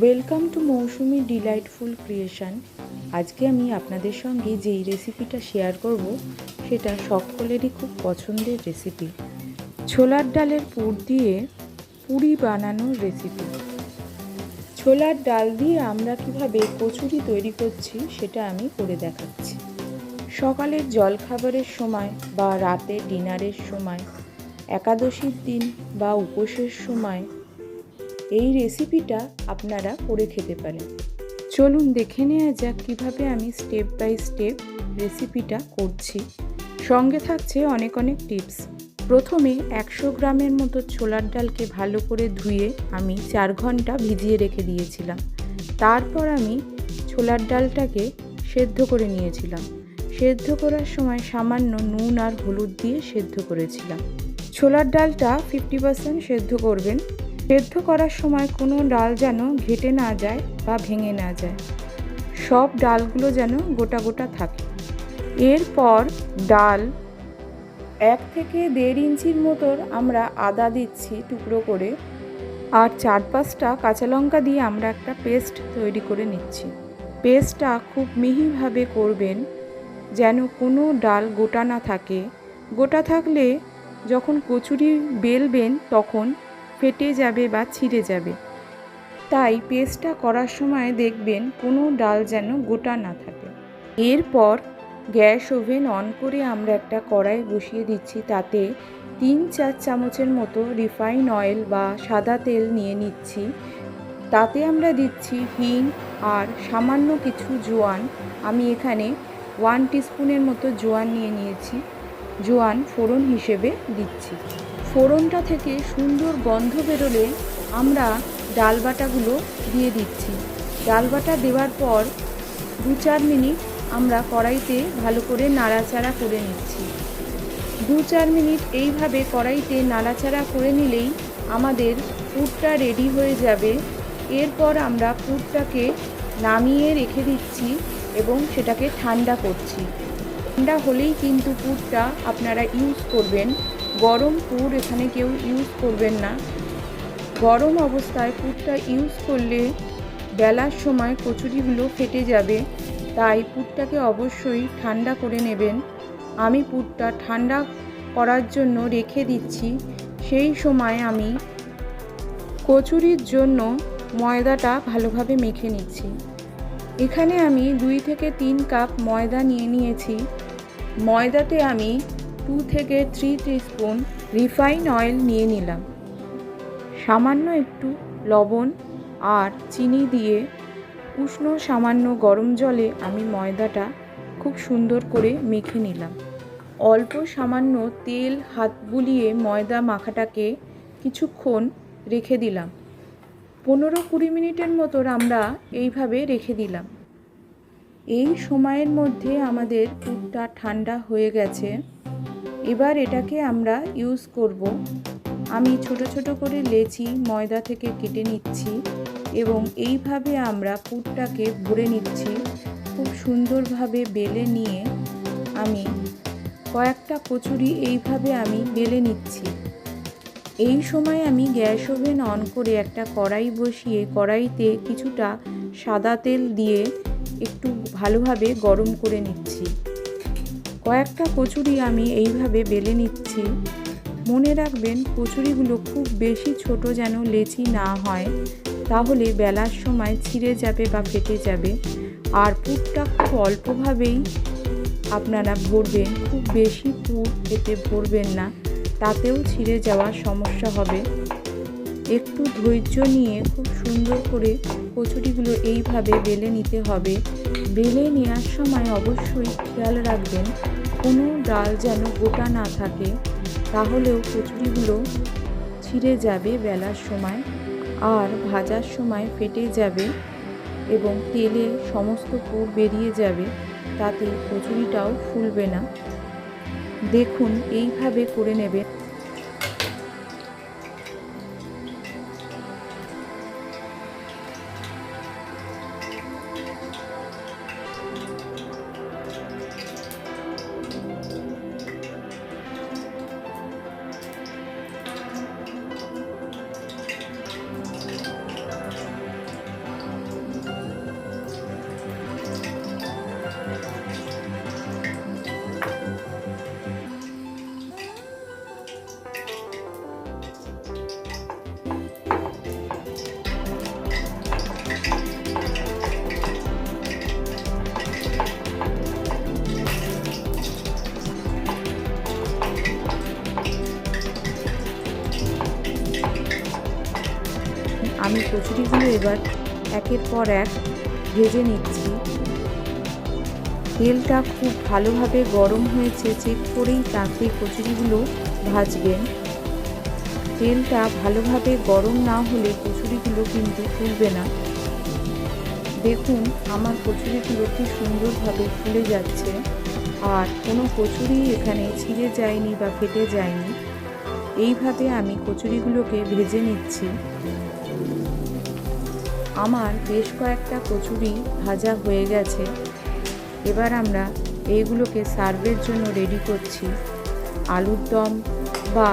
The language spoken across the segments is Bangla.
Welcome to Mousumi delightful creation আজকে আমি আপনাদের সঙ্গে যেই রেসিপিটা শেয়ার করব, সেটা সকলেরই খুব পছন্দের রেসিপি ছোলার ডালের পুর দিয়ে পুরি বানানোর রেসিপি ছোলার ডাল দিয়ে আমরা কীভাবে কচুরি তৈরি করছি, সেটা আমি করে দেখাচ্ছি। সকালের জলখাবারের সময় বা রাতে ডিনারের সময়, একাদশীর দিন বা উপোসের সময় এই রেসিপিটা আপনারা করে খেতে পারেন। চলুন দেখে নেওয়া যাক কীভাবে আমি স্টেপ বাই স্টেপ রেসিপিটা করছি। সঙ্গে থাকছে অনেক অনেক টিপস প্রথমে একশো গ্রামের মতো ছোলার ডালকে ভালো করে ধুয়ে আমি চার ঘণ্টা ভিজিয়ে রেখে দিয়েছিলাম। তারপর আমি ছোলার ডালটাকে সেদ্ধ করে নিয়েছিলাম। সেদ্ধ করার সময় সামান্য নুন আর হলুদ দিয়ে সেদ্ধ করেছিলাম। ছোলার ডালটা ফিফটি পার্সেন্ট সেদ্ধ করবেন। সেদ্ধ করার সময় কোনো ডাল যেন ঘেটে না যায় বা ভেঙে না যায়। সব ডালগুলো যেন গোটা গোটা থাকে। এরপর ডাল এক থেকে দেড় ইঞ্চির মতোর আমরা আদা দিচ্ছি টুকরো করে আর চার পাঁচটা কাঁচা লঙ্কা দিয়ে আমরা একটা পেস্ট তৈরি করে নিচ্ছি। পেস্টটা খুব মিহিভাবে করবেন যেন কোনো ডাল গোটা না থাকে। গোটা থাকলে যখন কচুরি বেলবেন তখন ফেটে যাবে বা ছিঁড়ে যাবে। তাই পেস্টটা করার সময় দেখবেন কোনো ডাল যেন গোটা না থাকে। এরপর গ্যাস ওভেন অন করে আমরা একটা কড়াই বসিয়ে দিচ্ছি। তাতে তিন চার চামচের মতো রিফাইন অয়েল বা সাদা তেল নিয়ে নিচ্ছি। তাতে আমরা দিচ্ছি হিং আর সামান্য কিছু জোয়ান। আমি এখানে ওয়ান টিস্পুনের মতো জোয়ান নিয়ে নিয়েছি। জোয়ান ফোড়ন হিসেবে দিচ্ছি। ফোড়নটা থেকে সুন্দর গন্ধ বেরোলে আমরা ডাল বাটাগুলো দিয়ে দিচ্ছি। ডাল বাটা দেওয়ার পর দু চার মিনিট আমরা কড়াইতে ভালো করে নাড়াচাড়া করে নিচ্ছি। দু চার মিনিট এইভাবে কড়াইতে নাড়াচাড়া করে নিলেই আমাদের পুরটা রেডি হয়ে যাবে। এরপর আমরা পুরটাকে নামিয়ে রেখে দিচ্ছি এবং সেটাকে ঠান্ডা করছি। ঠান্ডা হলেই কিন্তু পুরটা আপনারা ইউজ করবেন। গরম পুর এখানে কেউ ইউজ করবেন না। গরম অবস্থায় পুরটা ইউজ করলে বেলার সময় কচুরিগুলো ফেটে যাবে। তাই পুরটাকে অবশ্যই ঠান্ডা করে নেবেন। আমি পুরটা ঠান্ডা করার জন্য রেখে দিচ্ছি। সেই সময় আমি কচুরির জন্য ময়দাটা ভালোভাবে মেখে নিচ্ছি। এখানে আমি দুই থেকে তিন কাপ ময়দা নিয়ে নিয়েছি। ময়দাতে আমি টু থেকে থ্রি স্পুন রিফাইন অয়েল নিয়ে নিলাম। সামান্য একটু লবণ আর চিনি দিয়ে উষ্ণ সামান্য গরম জলে আমি ময়দাটা খুব সুন্দর করে মেখে নিলাম। অল্প সামান্য তেল হাত বুলিয়ে ময়দা মাখাটাকে কিছুক্ষণ রেখে দিলাম। পনেরো কুড়ি মিনিটের মতো আমরা এইভাবে রেখে দিলাম। এই সময়ের মধ্যে আমাদের পুরটা ঠান্ডা হয়ে গেছে। এবার এটাকে আমরা ইউজ করব। আমি ছোট ছোট করে লেচি, ময়দা থেকে কেটে নিচ্ছি এবং এইভাবে আমরা পুরটাকে ভরে নিচ্ছি। খুব সুন্দরভাবে বেলে নিয়ে আমি কয়েকটা কচুরি এইভাবে আমি বেলে নিচ্ছি। এই সময় আমি গ্যাস ওভেন অন করে একটা কড়াই বসিয়ে কড়াইতে কিছুটা সাদা তেল দিয়ে একটু ভালোভাবে গরম করে নিচ্ছি। কয়েকটা কচুরি আমি এইভাবে বেলে নিচ্ছি। মনে রাখবেন, কচুরিগুলো খুব বেশি ছোট যেন লেচি না হয়, তাহলে বেলার সময় ছিঁড়ে যাবে বা ফেটে যাবে। আর পুরটা খুব অল্পভাবেই আপনারা ভরবেন, খুব বেশি পুর এতে ভরবেন না, তাতেও ছিঁড়ে যাওয়ার সমস্যা হবে। একটু ধৈর্য নিয়ে খুব সুন্দর করে কচুরিগুলো এইভাবে বেলে নিতে হবে। বেলে নেওয়ার সময় অবশ্যই খেয়াল রাখবেন, কোনো ডাল যেন গোটা না থাকে, তাহলেও কচুরিগুলো ছিঁড়ে যাবে বেলার সময় আর ভাজার সময় ফেটে যাবে এবং তেলে সমস্ত পুর বেরিয়ে যাবে, তাতে কচুরিটাও ফুলবে না। দেখুন, এইভাবে করে নেবে কচুরিগুলো এবার একের পর এক ভেজে নিচ্ছি। তেলটা খুব ভালোভাবে গরম হয়েছে চেক করেই তাতে কচুরিগুলো ভাজবেন। তেলটা ভালোভাবে গরম না হলে কচুরিগুলো কিন্তু ফুলবে না। দেখুন, আমার কচুরিগুলো কি সুন্দরভাবে ফুলে যাচ্ছে। আর কোনো কচুরি এখানে ছিঁড়ে যায়নি বা ফেটে যায়নি। এইভাবে আমি কচুরিগুলোকে ভেজে নিচ্ছি। আমার বেশ কয়েকটা কচুরি ভাজা হয়ে গেছে। এবার আমরা এইগুলোকে সার্ভের জন্য রেডি করছি। আলুর দম বা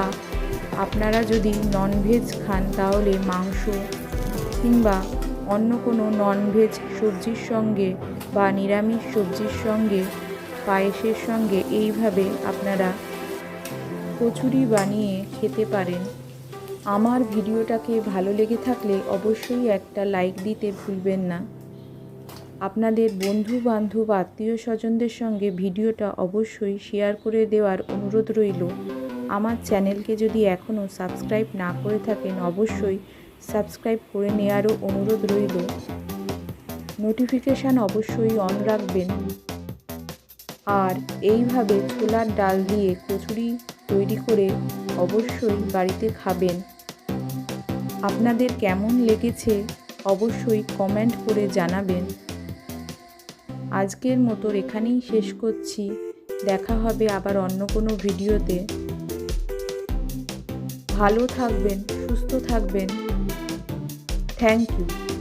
আপনারা যদি ননভেজ খান তাহলে মাংস কিংবা অন্য কোনো ননভেজ সবজির সঙ্গে বা নিরামিষ সবজির সঙ্গে, পায়েসের সঙ্গে এইভাবে আপনারা কচুরি বানিয়ে খেতে পারেন। আমার ভিডিওটাকে ভালো লেগে থাকলে অবশ্যই একটা লাইক দিতে ভুলবেন না। আপনাদের বন্ধু বান্ধব আত্মীয় স্বজনদের সঙ্গে ভিডিওটা অবশ্যই শেয়ার করে দেওয়ার অনুরোধ রইল। আমার চ্যানেলকে যদি এখনও সাবস্ক্রাইব না করে থাকেন, অবশ্যই সাবস্ক্রাইব করে নেওয়ারও অনুরোধ রইল। নোটিফিকেশান অবশ্যই অন রাখবেন। আর এইভাবে ছোলার ডাল দিয়ে কচুরি তৈরি করে অবশ্যই বাড়িতে খাবেন। আপনাদের কেমন লেগেছে অবশ্যই কমেন্ট করে জানাবেন। আজকের মতো এখানেই শেষ করছি। দেখা হবে আবার অন্য কোনো ভিডিওতে। ভালো থাকবেন, সুস্থ থাকবেন। Thank you